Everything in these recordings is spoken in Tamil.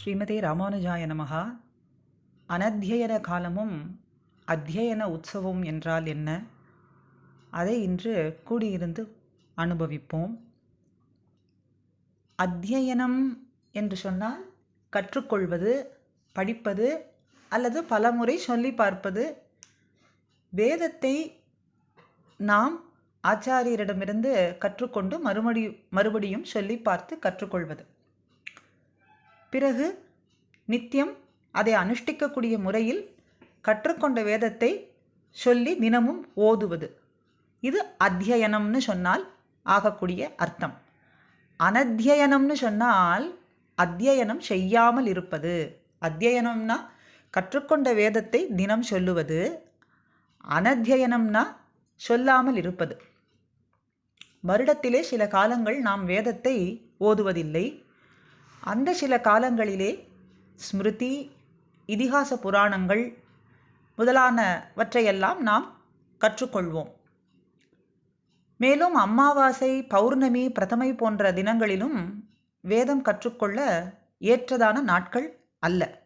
ஸ்ரீமதே ராமானுஜாய நமகா அனத்தியன காலமும் அத்தியன உற்சவம் என்றால் என்ன? அதை இன்று கூடியிருந்து அனுபவிப்போம். அத்தியனம் என்று சொன்னால் கற்றுக்கொள்வது படிப்பது அல்லது பலமுறை சொல்லி பார்ப்பது. வேதத்தை நாம் ஆச்சாரியரிடமிருந்து கற்றுக்கொண்டு மறுபடி மறுபடியும் சொல்லி பார்த்து கற்றுக்கொள்வது. பிறகு நித்தியம் அதை அனுஷ்டிக்கக்கூடிய முறையில் கற்றுக்கொண்ட வேதத்தை சொல்லி தினமும் ஓதுவது. இது அத்தியனம்னு சொன்னால் ஆகக்கூடிய அர்த்தம். அனத்தியனம்னு சொன்னால் அத்தியனம் செய்யாமல் இருப்பது. அத்தியனம்னா கற்றுக்கொண்ட வேதத்தை தினம் சொல்லுவது. அனத்தியனம்னா சொல்லாமல் இருப்பது. வருடத்திலே சில காலங்கள் நாம் வேதத்தை ஓதுவதில்லை. அந்த சில காலங்களிலே ஸ்மிருதி இதிகாச புராணங்கள் முதலானவற்றையெல்லாம் நாம் கற்றுக்கொள்வோம். மேலும் அமாவாசை பௌர்ணமி பிரதமை போன்ற தினங்களிலும் வேதம் கற்றுக்கொள்ள ஏற்றதான நாட்கள் அல்ல.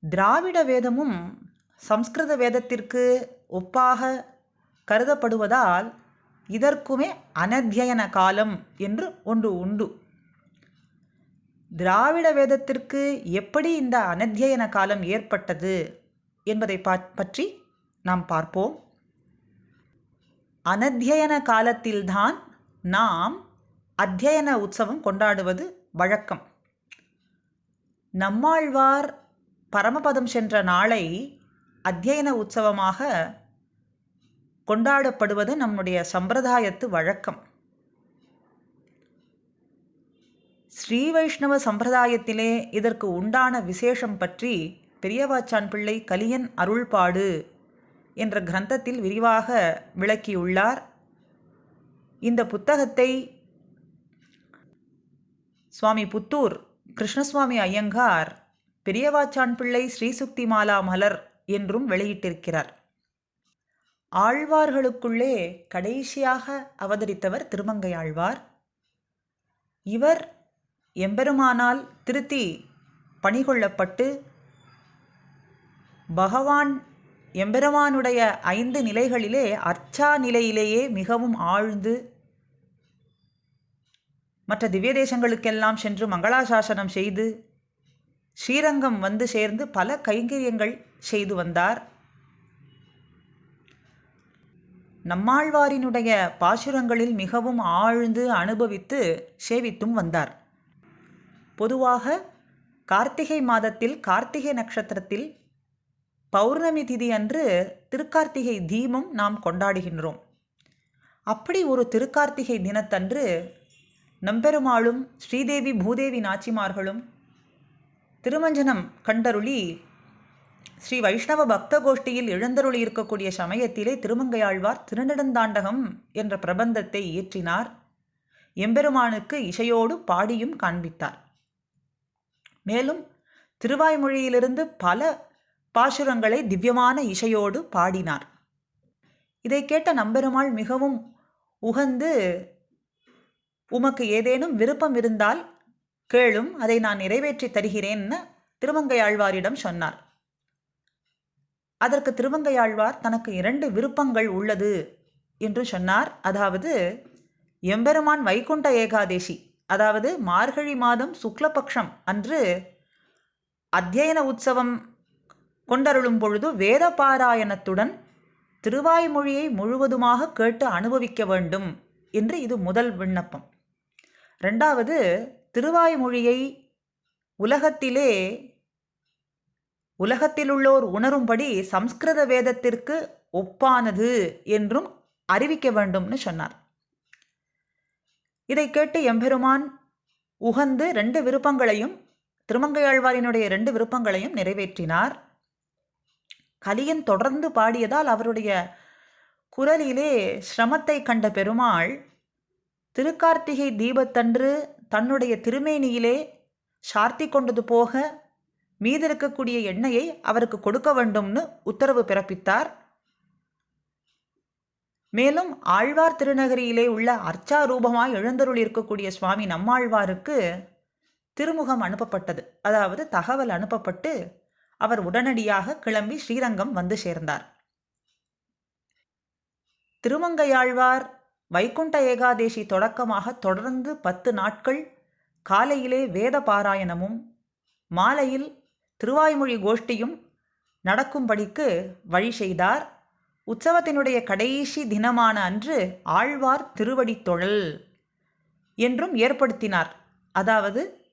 திராவிட வேதமும் சம்ஸ்கிருத வேதத்திற்கு ஒப்பாக கருதப்படுவதால் இதற்குமே அனத்தியன காலம் என்று ஒன்று உண்டு. திராவிட வேதத்திற்கு எப்படி இந்த அனத்தியன காலம் ஏற்பட்டது என்பதை பற்றி நாம் பார்ப்போம். அனத்தியன காலத்தில்தான் நாம் அத்தியன உற்சவம் கொண்டாடுவது வழக்கம். நம்மாழ்வார் பரமபதம் சென்ற நாளை அத்தியன உற்சவமாக கொண்டாடப்படுவது நம்முடைய சம்பிரதாயத்து வழக்கம். ஸ்ரீ வைஷ்ணவ சம்பிரதாயத்திலே இதற்கு உண்டான விசேஷம் பற்றி பெரியவாச்சான் பிள்ளை கலியன் அருள்பாடு என்ற கிரந்தத்தில் விரிவாக விளக்கியுள்ளார். இந்த புத்தகத்தை சுவாமி புத்தூர் கிருஷ்ணசுவாமி ஐயங்கார் பெரியவாச்சான் பிள்ளை ஸ்ரீசுக்தி மாலா மலர் என்றும் வெளியிட்டிருக்கிறார். ஆழ்வார்களுக்குள்ளே கடைசியாக அவதரித்தவர் திருமங்கை ஆழ்வார். இவர் எம்பெருமானால் திருத்தி பணிகொள்ளப்பட்டு பகவான் எம்பெருமானுடைய ஐந்து நிலைகளிலே அர்ச்சா நிலையிலேயே மிகவும் ஆழ்ந்து மற்ற திவ்ய தேசங்களுக்கெல்லாம் சென்று மங்களாசாசனம் செய்து ஸ்ரீரங்கம் வந்து சேர்ந்து பல கைங்கரியங்கள் செய்து வந்தார். நம்மாழ்வாரினுடைய பாசுரங்களில் மிகவும் ஆழ்ந்து அனுபவித்து சேவித்தும் வந்தார். பொதுவாக கார்த்திகை மாதத்தில் கார்த்திகை நட்சத்திரத்தில் பௌர்ணமி திதி அன்று திருக்கார்த்திகை தீபம் நாம் கொண்டாடுகின்றோம். அப்படி ஒரு திருக்கார்த்திகை தினத்தன்று நம்பெருமாளும் ஸ்ரீதேவி பூதேவி நாச்சிமார்களும் திருமஞ்சனம் கண்டருளி ஸ்ரீ வைஷ்ணவ பக்த கோஷ்டியில் எழுந்தருளி இருக்கக்கூடிய சமயத்திலே திருமங்கையாழ்வார் திருநெடுந்தாண்டகம் என்ற பிரபந்தத்தை இயற்றினார். எம்பெருமானுக்கு இசையோடு பாடியும் காண்பித்தார். மேலும் திருவாய்மொழியிலிருந்து பல பாசுரங்களை திவ்யமான இசையோடு பாடினார். இதை கேட்ட நம்பெருமாள் மிகவும் உகந்து உமக்கு ஏதேனும் விருப்பம் இருந்தால் கேளும் அதை நான் நிறைவேற்றி தருகிறேன்னு திருமங்கையாழ்வாரிடம் சொன்னார். அதற்கு திருமங்கையாழ்வார் தனக்கு இரண்டு விருப்பங்கள் உள்ளது என்று சொன்னார். அதாவது எம்பெருமான் வைகுண்ட ஏகாதேசி அதாவது மார்கழி மாதம் சுக்லபக்ஷம் அன்று அத்தியன உற்சவம் கொண்டருளும் பொழுது வேத பாராயணத்துடன் திருவாய்மொழியை முழுவதுமாக கேட்டு அனுபவிக்க வேண்டும் என்று இது முதல் விண்ணப்பம். ரெண்டாவது திருவாய்மொழியை உலகத்திலே உலகத்திலுள்ளோர் உணரும்படி சம்ஸ்கிருத வேதத்திற்கு ஒப்பானது என்றும் அறிவிக்க வேண்டும்னு சொன்னார். இதை கேட்டு எம்பெருமான் உகந்து ரெண்டு விருப்பங்களையும் திருமங்கையாழ்வாரினுடைய ரெண்டு விருப்பங்களையும் நிறைவேற்றினார். கலியன் தொடர்ந்து பாடியதால் அவருடைய குரலிலே சிரமத்தை கண்ட பெருமாள் திருக்கார்த்திகை தீபத்தன்று தன்னுடைய திருமேனியிலே சார்த்தி கொண்டது போக மீதிருக்கக்கூடிய எண்ணெயை அவருக்கு கொடுக்க வேண்டும்னு உத்தரவு பிறப்பித்தார். மேலும் ஆழ்வார் திருநகரியிலே உள்ள அர்ச்சா ரூபமாய் எழுந்தருள் இருக்கக்கூடிய சுவாமி நம்மாழ்வாருக்கு திருமுகம் அனுப்பப்பட்டது. அதாவது தகவல் அனுப்பப்பட்டு அவர் உடனடியாக கிளம்பி ஸ்ரீரங்கம் வந்து சேர்ந்தார். திருமங்கையாழ்வார் வைகுண்ட ஏகாதேசி தொடக்கமாக தொடர்ந்து பத்து நாட்கள் காலையிலே வேத பாராயணமும் மாலையில் திருவாய்மொழி கோஷ்டியும் நடக்கும்படிக்கு வழி செய்தார். உற்சவத்தினுடைய கடைசி தினமான அன்று ஆழ்வார் திருவடித்தொழல் என்றும் ஏற்படுத்தினார். அதாவது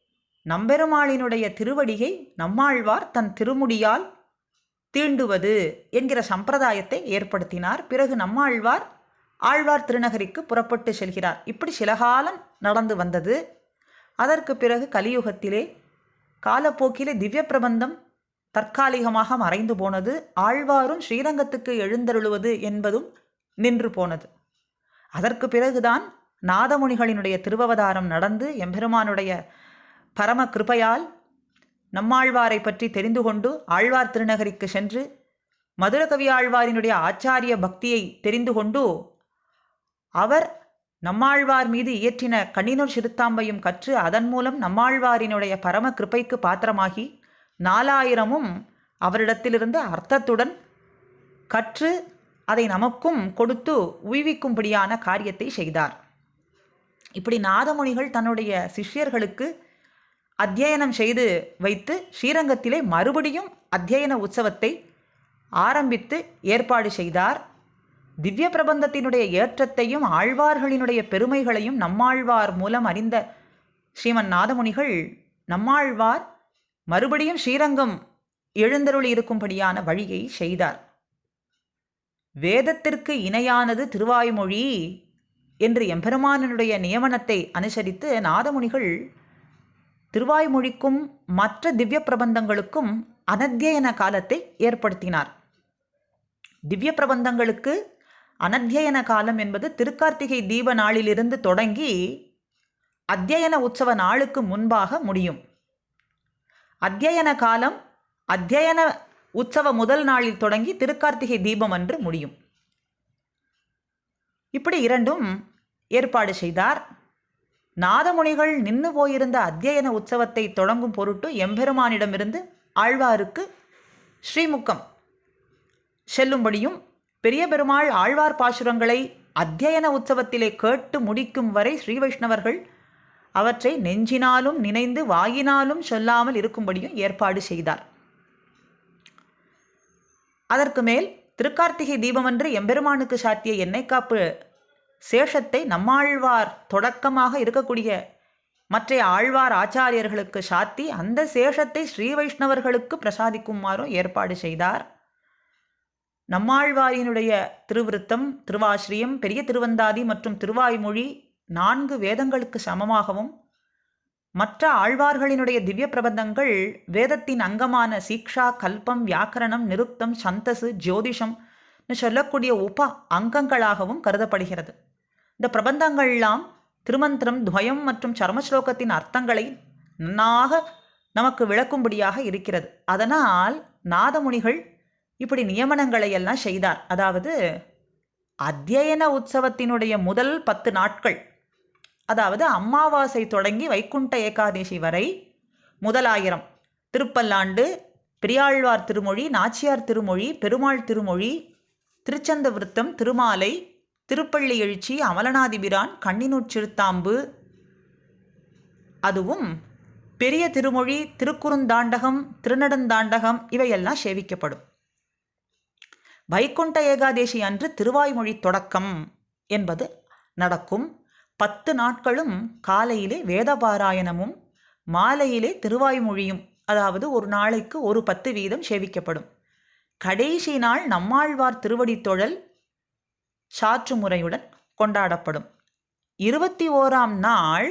நம்பெருமாளினுடைய திருவடியை நம்மாழ்வார் தன் திருமுடியால் தீண்டுவது என்கிற சம்பிரதாயத்தை ஏற்படுத்தினார். பிறகு நம்மாழ்வார் ஆழ்வார் திருநகரிக்கு புறப்பட்டு செல்கிறார். இப்படி சில காலம் நடந்து வந்தது. அதற்கு பிறகு கலியுகத்திலே காலப்போக்கிலே திவ்ய பிரபந்தம் தற்காலிகமாக மறைந்து போனது ஆழ்வாரும் ஸ்ரீரங்கத்துக்கு எழுந்தருளுவது என்பதும் நின்று போனது. அதற்கு பிறகுதான் நாதமுனிகளினுடைய திருவவதாரம் நடந்து எம்பெருமானுடைய பரம கிருபையால் நம்மாழ்வாரை பற்றி தெரிந்து கொண்டு ஆழ்வார் திருநகரிக்கு சென்று மதுரகவி ஆழ்வாரினுடைய ஆச்சாரிய பக்தியை தெரிந்து கொண்டு அவர் நம்மாழ்வார் மீது இயற்றின கண்ணினூர் சிறுத்தாம்பையும் கற்று அதன் மூலம் நம்மாழ்வாரினுடைய பரம கிருபைக்கு பாத்திரமாகி நாலாயிரமும் அவரிடத்திலிருந்து அர்த்தத்துடன் கற்று அதை நமக்கும் கொடுத்து உய்விக்கும்படியான காரியத்தை செய்தார். இப்படி நாதமுனிகள் தன்னுடைய சிஷ்யர்களுக்கு அத்தியனம் செய்து வைத்து ஸ்ரீரங்கத்திலே மறுபடியும் அத்தியன உற்சவத்தை ஆரம்பித்து ஏற்பாடு செய்தார். திவ்ய பிரபந்தத்தினுடைய ஏற்றத்தையும் ஆழ்வார்களினுடைய பெருமைகளையும் நம்மாழ்வார் மூலம் அறிந்த ஸ்ரீமன் நாதமுனிகள் நம்மாழ்வார் மறுபடியும் ஸ்ரீரங்கம் எழுந்தருளி இருக்கும்படியான வழியை செய்தார். வேதத்திற்கு இணையானது திருவாய்மொழி என்று எம்பெருமானனுடைய நியமனத்தை அனுசரித்து நாதமுனிகள் திருவாய்மொழிக்கும் மற்ற திவ்ய பிரபந்தங்களுக்கும் அனத்தியன காலத்தை ஏற்படுத்தினார். திவ்ய பிரபந்தங்களுக்கு அனத்தியன காலம் என்பது திருக்கார்த்திகை தீப நாளிலிருந்து தொடங்கி அத்தியன உற்சவ நாளுக்கு முன்பாக முடியும். அத்தியன காலம் அத்தியன உற்சவ முதல் நாளில் தொடங்கி திருக்கார்த்திகை தீபம் அன்று முடியும். இப்படி இரண்டும் ஏற்பாடு செய்தார். நாதமுனிகள் நின்று போயிருந்த அத்தியன உற்சவத்தை தொடங்கும் பொருட்டு எம்பெருமானிடமிருந்து ஆழ்வாருக்கு ஸ்ரீமுக்கம் செல்லும்படியும் பெரிய பெருமாள் ஆழ்வார் பாசுரங்களை அத்தியன உற்சவத்திலே கேட்டு முடிக்கும் வரை ஸ்ரீ வைஷ்ணவர்கள் அவற்றை நெஞ்சினாலும் நினைந்து வாயினாலும் சொல்லாமல் இருக்கும்படியும் ஏற்பாடு செய்தார். அதற்கு மேல் திருக்கார்த்திகை தீபமன்று எம்பெருமானுக்கு சாத்திய எண்ணெய் காப்பு சேஷத்தை நம்மாழ்வார் தொடக்கமாக இருக்கக்கூடிய மற்ற ஆழ்வார் ஆச்சாரியர்களுக்கு சாத்தி அந்த சேஷத்தை ஸ்ரீ வைஷ்ணவர்களுக்கு பிரசாதிக்குமாறும் ஏற்பாடு செய்தார். நம்மாழ்வாரினுடைய திருவிருத்தம் திருவாசிரியம் பெரிய திருவந்தாதி மற்றும் திருவாய்மொழி நான்கு வேதங்களுக்கு சமமாகவும் மற்ற ஆழ்வார்களினுடைய திவ்ய பிரபந்தங்கள் வேதத்தின் அங்கமான சீக்ஷா கல்பம் வியாக்கரணம் நிருக்தம் சந்தசு ஜோதிஷம் சொல்லக்கூடிய உப அங்கங்களாகவும் கருதப்படுகிறது. இந்த பிரபந்தங்கள்லாம் திருமந்திரம் துவயம் மற்றும் சர்மஸ்லோகத்தின் அர்த்தங்களை நன்னாக நமக்கு விளக்கும்படியாக இருக்கிறது. அதனால் நாதமுனிகள் இப்படி நியமனங்களை எல்லாம் செய்தார். அதாவது அத்தியன உற்சவத்தினுடைய முதல் பத்து நாட்கள் அதாவது அமாவாசை தொடங்கி வைகுண்ட ஏகாதேசி வரை முதலாயிரம். திருப்பல்லாண்டு பெரியாழ்வார் திருமொழி நாச்சியார் திருமொழி பெருமாள் திருமொழி திருச்சந்த விருத்தம் திருமாலை திருப்பள்ளி எழுச்சி அமலநாதிபிரான் கண்ணினூர் சிறுத்தாம்பு அதுவும் பெரிய திருமொழி திருக்குறுந்தாண்டகம் திருநடந்தாண்டகம் இவையெல்லாம் சேவிக்கப்படும். வைகுண்ட ஏகாதேசி அன்று திருவாய்மொழி தொடக்கம் என்பது நடக்கும். பத்து நாட்களும் காலையிலே வேதபாராயணமும் மாலையிலே திருவாய்மொழியும் அதாவது ஒரு நாளைக்கு ஒரு பத்து வீதம் சேவிக்கப்படும். கடைசி நாள் நம்மாழ்வார் திருவடி தொழல் சாற்று முறையுடன் கொண்டாடப்படும். இருபத்தி ஓராம் நாள்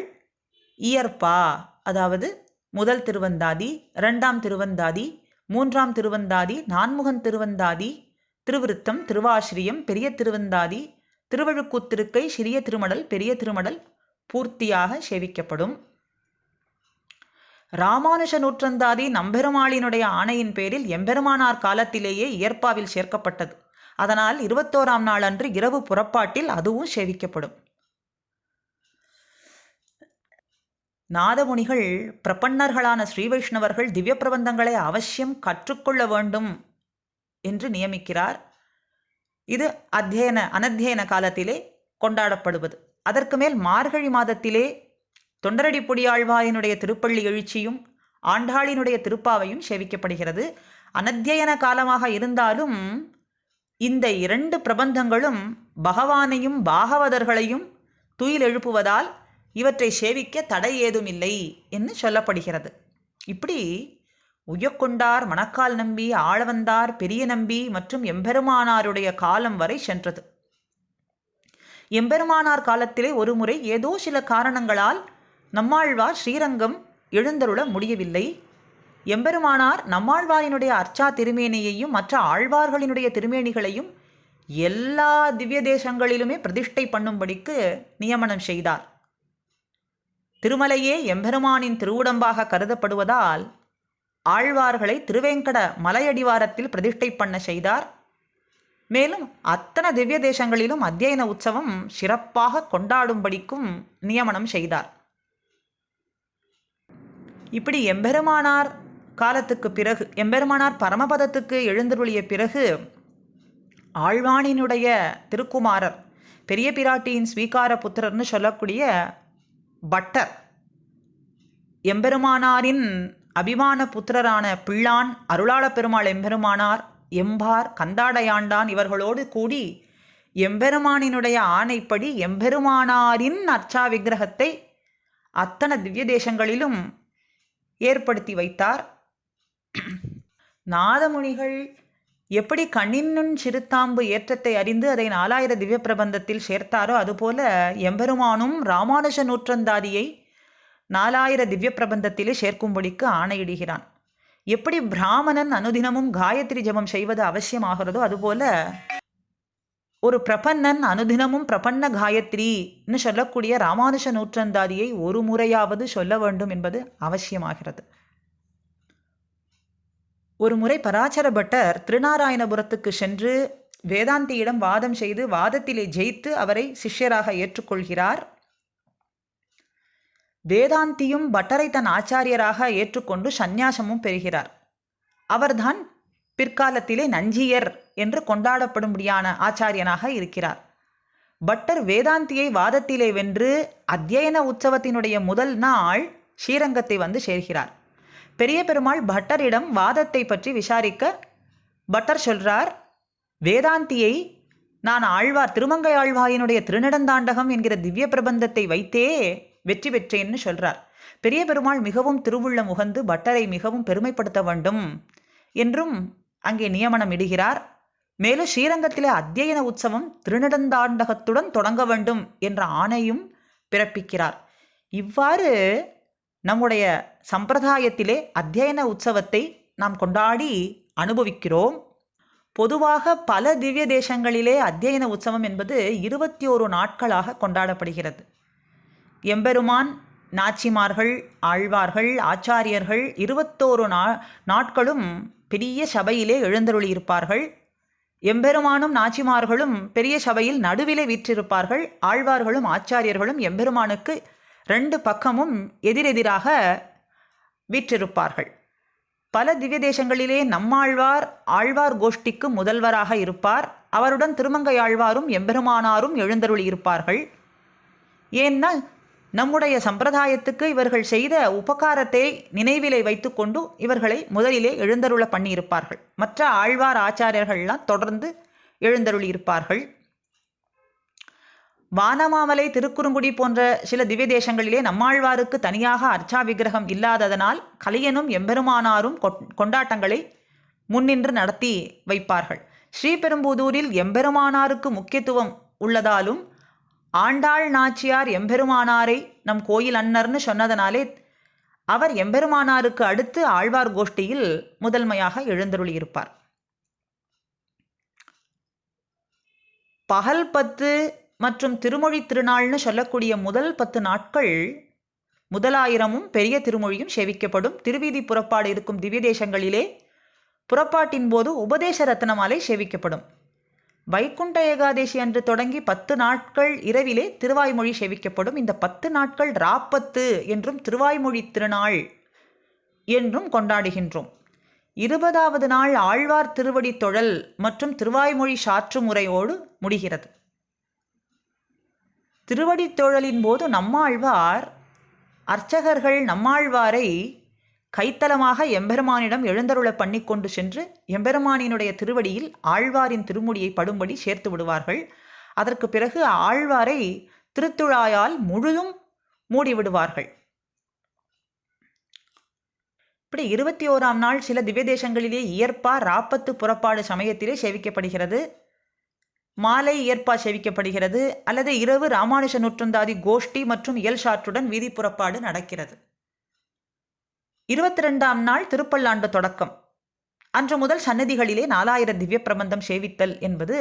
இயற்பா அதாவது முதல் திருவந்தாதி இரண்டாம் திருவந்தாதி மூன்றாம் திருவந்தாதி நான்முகன் திருவந்தாதி திருவிருத்தம் திருவாசிரியம் பெரிய திருவந்தாதி திருவழுக்கூத்திருக்கை சிறிய திருமடல் பெரிய திருமடல் பூர்த்தியாக சேவிக்கப்படும். ராமானுஷ நூற்றந்தாதி நம்பெருமாளினுடைய ஆணையின் பேரில் எம்பெருமானார் காலத்திலேயே இயற்பாவில் சேர்க்கப்பட்டது. அதனால் இருபத்தோராம் நாள் அன்று இரவு புறப்பாட்டில் அதுவும் சேவிக்கப்படும். நாதமுனிகள் பிரபன்னர்களான ஸ்ரீ வைஷ்ணவர்கள் திவ்ய பிரபந்தங்களை அவசியம் கற்றுக்கொள்ள வேண்டும் என்று நியமிக்கிறார். இது அத்தியன அனத்தியன காலத்திலே கொண்டாடப்படுவது. அதற்கு மேல் மார்கழி மாதத்திலே தொண்டரடி பொடியாழ்வாயினுடைய திருப்பள்ளி எழுச்சியும் ஆண்டாளினுடைய திருப்பாவையும் சேவிக்கப்படுகிறது. அனத்தியன காலமாக இருந்தாலும் இந்த இரண்டு பிரபந்தங்களும் பகவானையும் பாகவதர்களையும் துயில் எழுப்புவதால் இவற்றை சேவிக்க தடை ஏதுமில்லை என்று சொல்லப்படுகிறது. இப்படி உயக்கொண்டார் மணக்கால் நம்பி ஆளவந்தார் பெரிய நம்பி மற்றும் எம்பெருமானாருடைய காலம் வரை சென்றது. எம்பெருமானார் காலத்திலே ஒருமுறை ஏதோ சில காரணங்களால் நம்மாழ்வார் ஸ்ரீரங்கம் எழுந்தருள முடியவில்லை. எம்பெருமானார் நம்மாழ்வாரினுடைய அர்ச்சா திருமேனியையும் மற்ற ஆழ்வார்களினுடைய திருமேனிகளையும் எல்லா திவ்ய தேசங்களிலுமே பிரதிஷ்டை பண்ணும்படிக்கு நியமனம் செய்தார். திருமலையே எம்பெருமானின் திருவுடம்பாக கருதப்படுவதால் ஆழ்வார்களை திருவேங்கட மலையடிவாரத்தில் பிரதிஷ்டை பண்ண செய்தார். மேலும் அத்தனை திவ்ய தேசங்களிலும் அத்தியன உற்சவம் சிறப்பாக கொண்டாடும்படிக்கும் நியமனம் செய்தார். இப்படி எம்பெருமானார் காலத்துக்கு பிறகு எம்பெருமானார் பரமபதத்துக்கு எழுந்தருளிய பிறகு ஆழ்வானினுடைய திருக்குமாரர் பெரிய பிராட்டியின் ஸ்வீகார புத்திரர்னு சொல்லக்கூடிய பட்டர் எம்பெருமானாரின் அபிமான புத்திரரான பிள்ளான் அருளாள பெருமாள் எம்பெருமானார் எம்பார் கந்தாடையாண்டான் இவர்களோடு கூடி எம்பெருமானினுடைய ஆணைப்படி எம்பெருமானாரின் அர்ச்சா விக்கிரகத்தை அத்தனை திவ்ய தேசங்களிலும் ஏற்படுத்தி வைத்தார். நாதமுனிகள் எப்படி கண்ணின் சிறுத்தாம்பு ஏற்றத்தை அறிந்து அதை நாலாயிர திவ்ய பிரபந்தத்தில் சேர்த்தாரோ அதுபோல எம்பெருமானும் ராமானுஜ நூற்றந்தாதியை நாலாயிர திவ்ய பிரபந்தத்திலே சேர்க்கும்படிக்கு ஆணையிடுகிறான். எப்படி பிராமணன் அனுதினமும் காயத்ரி ஜபம் செய்வது அவசியமாகிறதோ அதுபோல ஒரு பிரபன்னன் அனுதினமும் பிரபன்ன காயத்ரின்னு சொல்லக்கூடிய ராமானுஷ நூற்றந்தாதியை ஒரு முறையாவது சொல்ல வேண்டும் என்பது அவசியமாகிறது. ஒரு முறை பராச்சர பட்டர் திருநாராயணபுரத்துக்கு சென்று வேதாந்தியிடம் வாதம் செய்து வாதத்திலே ஜெயித்து அவரை சிஷ்யராக ஏற்றுக்கொள்கிறார். வேதாந்தியும் பட்டரை தன் ஆச்சாரியராக ஏற்றுக்கொண்டு சந்நியாசமும் பெறுகிறார். அவர்தான் பிற்காலத்திலே நஞ்சியர் என்று கொண்டாடப்படும்படியான ஆச்சாரியனாக இருக்கிறார். பட்டர் வேதாந்தியை வாதத்திலே வென்று அத்தியன உற்சவத்தினுடைய முதல் நாள் ஸ்ரீரங்கத்தை வந்து சேர்கிறார். பெரிய பெருமாள் பட்டரிடம் வாதத்தை பற்றி விசாரிக்க பட்டர் சொல்றார் வேதாந்தியை நான் ஆழ்வார் திருமங்கை ஆழ்வாயினுடைய திருநடந்தாண்டகம் என்கிற திவ்ய பிரபந்தத்தை வைத்தே வெற்றி பெற்றேன்னு சொல்றார். பெரிய பெருமாள் மிகவும் திருவுள்ளம் உகந்து பட்டரை மிகவும் பெருமைப்படுத்த வேண்டும் என்றும் அங்கே நியமனம் இடுகிறார். மேலும் ஸ்ரீரங்கத்திலே அத்தியன உற்சவம் திருநடந்தாண்டகத்துடன் தொடங்க வேண்டும் என்ற ஆணையும் பிறப்பிக்கிறார். இவ்வாறு நம்முடைய சம்பிரதாயத்திலே அத்தியன உற்சவத்தை நாம் கொண்டாடி அனுபவிக்கிறோம். பொதுவாக பல திவ்ய தேசங்களிலே அத்தியன உற்சவம் என்பது இருபத்தி ஓரு நாட்களாக கொண்டாடப்படுகிறது. எம்பெருமான் நாச்சிமார்கள் ஆழ்வார்கள் ஆச்சாரியர்கள் இருபத்தோரு நா நாட்களும் பெரிய சபையிலே எழுந்தருளியிருப்பார்கள். எம்பெருமானும் நாச்சிமார்களும் பெரிய சபையில் நடுவிலே வீற்றிருப்பார்கள். ஆழ்வார்களும் ஆச்சாரியர்களும் எம்பெருமானுக்கு ரெண்டு பக்கமும் எதிரெதிராக வீற்றிருப்பார்கள். பல திவ்ய தேசங்களிலே நம்மாழ்வார் ஆழ்வார் கோஷ்டிக்கு முதல்வராக இருப்பார். அவருடன் திருமங்கை ஆழ்வாரும் எம்பெருமானாரும் எழுந்தருளியிருப்பார்கள். ஏன்னா நம்முடைய சம்பிரதாயத்துக்கு இவர்கள் செய்த உபகாரத்தை நினைவிலே வைத்துக்கொண்டு இவர்களை முதலிலே எழுந்தருள பண்ணியிருப்பார்கள். மற்ற ஆழ்வார் ஆச்சாரியர்கள்லாம் தொடர்ந்து எழுந்தருளியிருப்பார்கள். வானமாமலை திருக்குறுங்குடி போன்ற சில திவ்ய தேசங்களிலே நம்மாழ்வாருக்கு தனியாக அர்ச்சா விக்கிரகம் இல்லாததனால் கலியனும் எம்பெருமானாரும் கொண்டாட்டங்களை முன்னின்று நடத்தி வைப்பார்கள். ஸ்ரீபெரும்புதூரில் எம்பெருமானாருக்கு முக்கியத்துவம் உள்ளதாலும் ஆண்டாள் நாச்சியார் எம்பெருமானாரை நம் கோயில் அன்னர்னு சொன்னதனாலே அவர் எம்பெருமானாருக்கு அடுத்து ஆழ்வார் கோஷ்டியில் முதன்மையாக எழுந்தருளியிருப்பார். பகல் பத்து மற்றும் திருமொழி திருநாள்னு சொல்லக்கூடிய முதல் பத்து நாட்கள் முதலாயிரமும் பெரிய திருமொழியும் சேவிக்கப்படும். திருவீதி புறப்பாடு இருக்கும் திவ்ய தேசங்களிலே புறப்பாட்டின் போது உபதேச ரத்னமாலை சேவிக்கப்படும். வைகுண்ட ஏகாதேசி அன்று தொடங்கி பத்து நாட்கள் இரவிலே திருவாய்மொழி செவிக்கப்படும். இந்த பத்து நாட்கள் ராப்பத்து என்றும் திருவாய்மொழி திருநாள் என்றும் கொண்டாடுகின்றோம். இருபதாவது நாள் ஆழ்வார் திருவடி தொழல் மற்றும் திருவாய்மொழி சாற்று முறையோடு முடிகிறது. திருவடி தொழலின் போது நம்மாழ்வார் அர்ச்சகர்கள் நம்மாழ்வாரை கைத்தலமாக எம்பெருமானிடம் எழுந்தருள பண்ணி கொண்டு சென்று எம்பெருமானினுடைய திருவடியில் ஆழ்வாரின் திருமுடியை படும்படி சேர்த்து விடுவார்கள். அதற்கு பிறகு ஆழ்வாரை திருத்துழாயால் முழுதும் மூடிவிடுவார்கள் இப்படி இருபத்தி ஓராம் நாள் சில திவ்ய தேசங்களிலே இயற்பா ராப்பத்து புறப்பாடு சமயத்திலே சேவிக்கப்படுகிறது. மாலை இயற்பா சேவிக்கப்படுகிறது. அல்லது இரவு ராமானுஷ நூற்றந்தாதி கோஷ்டி மற்றும் இயல்சாற்றுடன் வீதி புறப்பாடு நடக்கிறது. இருபத்தி ரெண்டாம் நாள் திருப்பல்லாண்டு தொடக்கம். அன்று முதல் சன்னதிகளிலே நாலாயிரம் திவ்ய பிரபந்தம் சேவித்தல் என்பது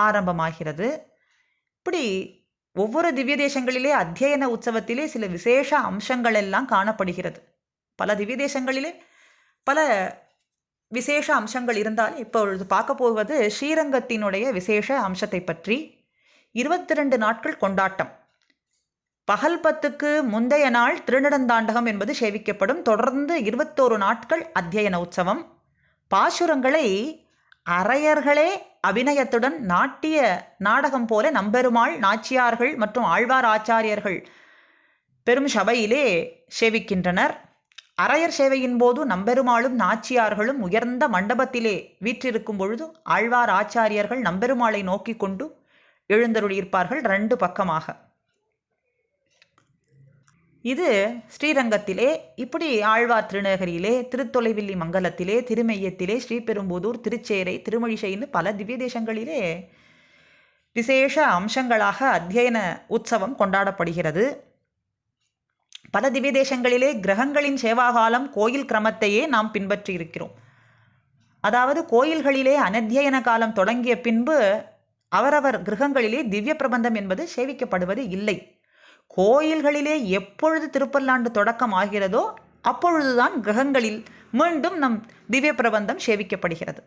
ஆரம்பமாகிறது. இப்படி ஒவ்வொரு திவ்ய தேசங்களிலே அத்தியன உற்சவத்திலே சில விசேஷ அம்சங்கள் எல்லாம் காணப்படுகிறது. பல திவ்ய தேசங்களிலே பல விசேஷ அம்சங்கள் இருந்தால் இப்பொழுது பார்க்க போவது ஸ்ரீரங்கத்தினுடைய விசேஷ அம்சத்தை பற்றி. இருபத்தி ரெண்டு நாட்கள் கொண்டாட்டம். பகல் பத்துக்கு முந்தைய நாள் திருநடந்தாண்டகம் என்பது சேவிக்கப்படும். தொடர்ந்து இருபத்தோரு நாட்கள் அத்தியன உற்சவம். பாசுரங்களை அரையர்களே அபிநயத்துடன் நாட்டிய நாடகம் போல நம்பெருமாள் நாச்சியார்கள் மற்றும் ஆழ்வார் ஆச்சாரியர்கள் பெரும் சபையிலே சேவிக்கின்றனர். அரையர் சேவையின் போது நம்பெருமாளும் நாச்சியார்களும் உயர்ந்த மண்டபத்திலே வீற்றிருக்கும் பொழுது ஆழ்வார் ஆச்சாரியர்கள் நம்பெருமாளை நோக்கி கொண்டு எழுந்தருளியிருப்பார்கள். ரெண்டு பக்கமாக. இது ஸ்ரீரங்கத்திலே இப்படி ஆழ்வார் திருநகரியிலே திருத்தொலைவில்லி மங்கலத்திலே திருமையத்திலே ஸ்ரீபெரும்புதூர் திருச்சேரை திருமொழிசைன்னு பல திவ்ய தேசங்களிலே விசேஷ அம்சங்களாக அத்தியன உற்சவம் கொண்டாடப்படுகிறது. பல திவ்ய தேசங்களிலே கிரகங்களின் சேவாகாலம் கோயில் கிரமத்தையே நாம் பின்பற்றி இருக்கிறோம். அதாவது கோயில்களிலே அனத்தியன காலம் தொடங்கிய பின்பு அவரவர் கிரகங்களிலே திவ்ய பிரபந்தம் என்பது சேவிக்கப்படுவது இல்லை. கோயில்களிலே எப்பொழுது திருப்பல்லாண்டு தொடக்கம் ஆகிறதோ அப்பொழுதுதான் கிரகங்களில் மீண்டும் நம் திவ்ய பிரபந்தம் சேவிக்கப்படுகிறது.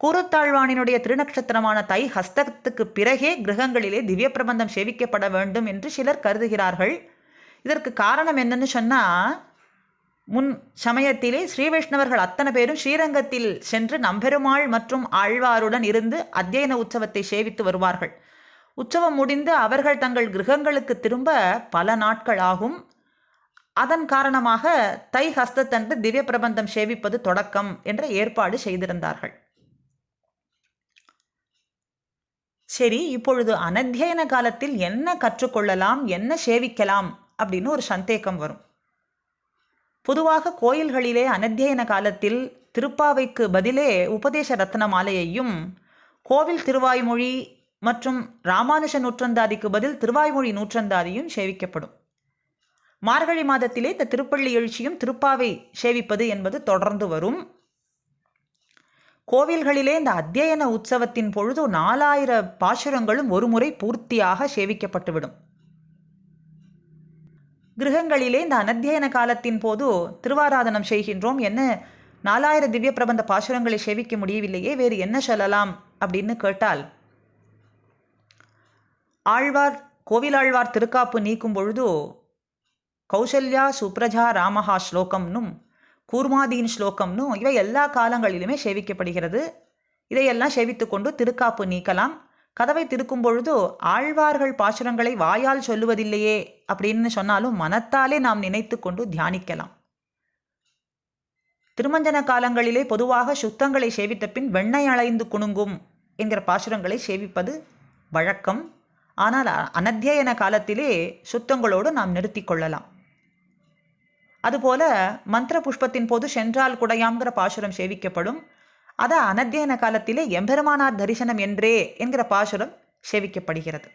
குருத்தாழ்வானினுடைய திருநக்ஷத்திரமான தை ஹஸ்தத்துக்கு பிறகே கிரகங்களிலே திவ்ய பிரபந்தம் சேவிக்கப்பட வேண்டும் என்று சிலர் கருதுகிறார்கள். இதற்கு காரணம் என்னன்னு சொன்னால் முன் சமயத்திலே ஸ்ரீ வைஷ்ணவர்கள் அத்தனை பேரும் ஸ்ரீரங்கத்தில் சென்று நம்பெருமாள் மற்றும் ஆழ்வாருடன் இருந்து அத்தியன உற்சவத்தை சேவித்து வருவார்கள். உற்சவம் முடிந்து அவர்கள் தங்கள் கிரகங்களுக்கு திரும்ப பல நாட்கள் ஆகும். அதன் காரணமாக தை ஹஸ்தத்தன்று திவ்ய பிரபந்தம் சேவிப்பது தொடக்கம் என்ற ஏற்பாடு செய்திருந்தார்கள். சரி இப்பொழுது அனத்தியன காலத்தில் என்ன கற்றுக்கொள்ளலாம் என்ன சேவிக்கலாம் அப்படின்னு ஒரு சந்தேகம் வரும். பொதுவாக கோயில்களிலே அனத்தியன காலத்தில் திருப்பாவைக்கு பதிலே உபதேச ரத்ன மாலையையும் கோவில் திருவாய்மொழி மற்றும் ராமானுஷ நூற்றந்தாதிக்கு பதில் திருவாய்மொழி நூற்றந்தாதியும் சேவிக்கப்படும். மார்கழி மாதத்திலே இந்த திருப்பள்ளி எழுச்சியும் திருப்பாவை சேவிப்பது என்பது தொடர்ந்து வரும். கோவில்களிலே இந்த அத்தியன உற்சவத்தின் பொழுது நாலாயிர பாசுரங்களும் ஒருமுறை பூர்த்தியாக சேவிக்கப்பட்டுவிடும். கிரகங்களிலே இந்த அனத்தியன காலத்தின் போது திருவாராதனம் செய்கின்றோம். என்ன? நாலாயிர திவ்ய பிரபந்த பாசுரங்களை சேவிக்க முடியவில்லையே வேறு என்ன சொல்லலாம் அப்படின்னு கேட்டால் ஆழ்வார் கோவிலாழ்வார் திருக்காப்பு நீக்கும் பொழுது கௌசல்யா சுப்ரஜா ராமஹா ஸ்லோகம்னும் கூர்மாதீன் ஸ்லோகம்னும் இவை எல்லா காலங்களிலுமே சேவிக்கப்படுகிறது. இதையெல்லாம் சேவித்து கொண்டு திருக்காப்பு நீக்கலாம். கதவை திருக்கும் பொழுது ஆழ்வார்கள் பாசுரங்களை வாயால் சொல்லுவதில்லையே அப்படின்னு சொன்னாலும் மனத்தாலே நாம் நினைத்து கொண்டு தியானிக்கலாம். திருமஞ்சன காலங்களிலே பொதுவாக சுத்தங்களை சேவித்த பின் வெண்ணெய் அலைந்து குணுங்கும் என்கிற பாசுரங்களை சேவிப்பது வழக்கம். ஆனால் அனத்தியன காலத்திலே சுத்தங்களோடு நாம் நிறுத்தி கொள்ளலாம். அதுபோல மந்திர புஷ்பத்தின் போது சென்றால் குடையாம்ங்கிற பாசுரம் சேவிக்கப்படும். அதை அனத்தியன காலத்திலே எம்பெருமானார் தரிசனம் என்றே என்கிற பாசுரம் சேவிக்கப்படுகிறது.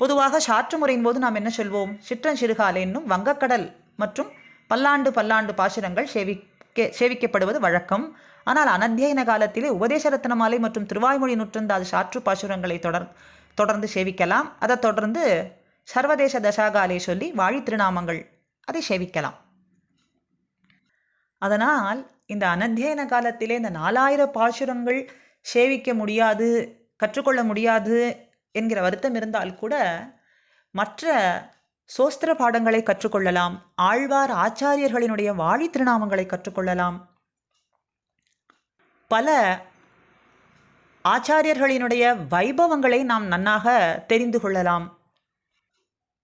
பொதுவாக சாற்று முறையின் போது நாம் என்ன சொல்வோம்? சிற்றஞ்சிறுகால் என்னும் வங்கக்கடல் மற்றும் பல்லாண்டு பல்லாண்டு பாசுரங்கள் சேவிக்க சேவிக்கப்படுவது வழக்கம். ஆனால் அனத்தியன காலத்திலே உபதேச ரத்னமாலை மற்றும் திருவாய்மொழி நூற்றந்தாது சாற்று பாசுரங்களை தொடர் தொடர்ந்து சேவிக்கலாம். அதை தொடர்ந்து சர்வதேச தசாகாலை சொல்லி வாழி திருநாமங்கள் அதை சேவிக்கலாம். அதனால் இந்த அனத்தியன காலத்திலே இந்த நாலாயிர பாசுரங்கள் சேவிக்க முடியாது கற்றுக்கொள்ள முடியாது என்கிற வருத்தம் இருந்தால் கூட மற்ற சோஸ்திர பாடங்களை கற்றுக்கொள்ளலாம். ஆழ்வார் ஆச்சாரியர்களினுடைய வாழி திருநாமங்களை கற்றுக்கொள்ளலாம். பல ஆச்சாரியர்களினுடைய வைபவங்களை நாம் நன்னாக தெரிந்து கொள்ளலாம்.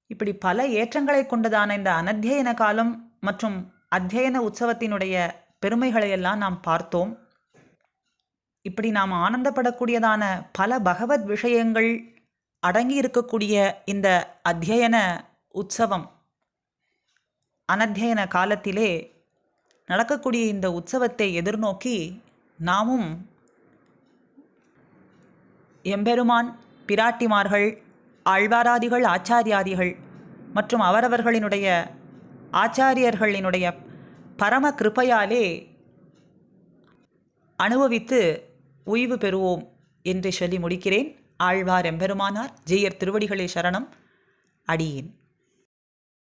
இப்படி பல ஏற்றங்களை கொண்டதான இந்த அனத்தியன காலம் மற்றும் அத்தியன உற்சவத்தினுடைய பெருமைகளையெல்லாம் நாம் பார்த்தோம். இப்படி நாம் ஆனந்தப்படக்கூடியதான பல பகவத் விஷயங்கள் அடங்கி இருக்கக்கூடிய இந்த அத்தியன உற்சவம். அனத்தியன காலத்திலே நடக்கக்கூடிய இந்த உற்சவத்தை எதிர்நோக்கி நாமும் எம்பெருமான் பிராட்டிமார்கள் ஆழ்வாராதிகள் ஆச்சாரியாதிகள் மற்றும் அவரவர்களினுடைய ஆச்சாரியர்களினுடைய பரம கிருபையாலே அனுபவித்து உய்வு பெறுவோம் என்று சொல்லி முடிக்கிறேன். ஆழ்வார் எம்பெருமானார் ஜெயர் திருவடிகளே சரணம். அடியேன்.